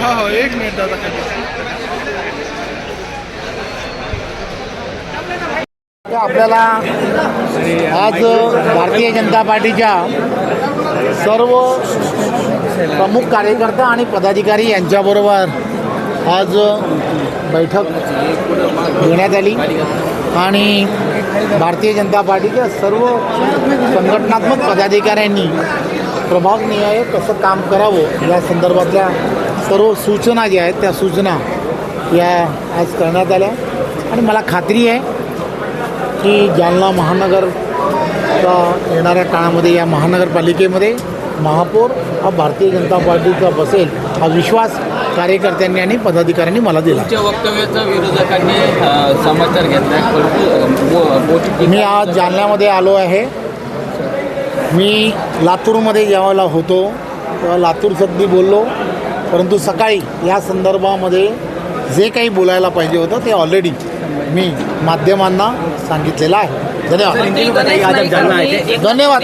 हो हो एक मिनिट दादा आपल्याला आज भारतीय जनता पार्टीच्या सर्व प्रमुख कार्यकर्ता आणि पदाधिकारी यांच्याबरोबर आज बैठक घेण्यात आली. आणि भारतीय जनता पार्टीच्या सर्व संघटनात्मक पदाधिकाऱ्यांनी प्रभागनिहाय कसं काम करावं या संदर्भातल्या सर्व सूचना ज्या आहेत त्या सूचना या आज करण्यात आल्या. आणि मला खात्री आहे की जालना महानगर येणाऱ्या काळामध्ये या महानगरपालिकेमध्ये महापौर हा भारतीय जनता पार्टीचा बसेल हा विश्वास कार्यकर्त्यांनी आणि पदाधिकाऱ्यांनी मला दिला. वक्तव्याचा विरोधकांनी समाचार बोटी मी आज जालन्यामध्ये आलो आहे. मी लातूरमध्ये ज्यावेळेला होतो. तेव्हा लातूर सगळी बोललो. परंतु सकाळी या संदर्भामध्ये जे काही बोलायला पाहिजे होतं ते ऑलरेडी मी माध्यमांना सांगितलेलं आहे धन्यवाद धन्यवाद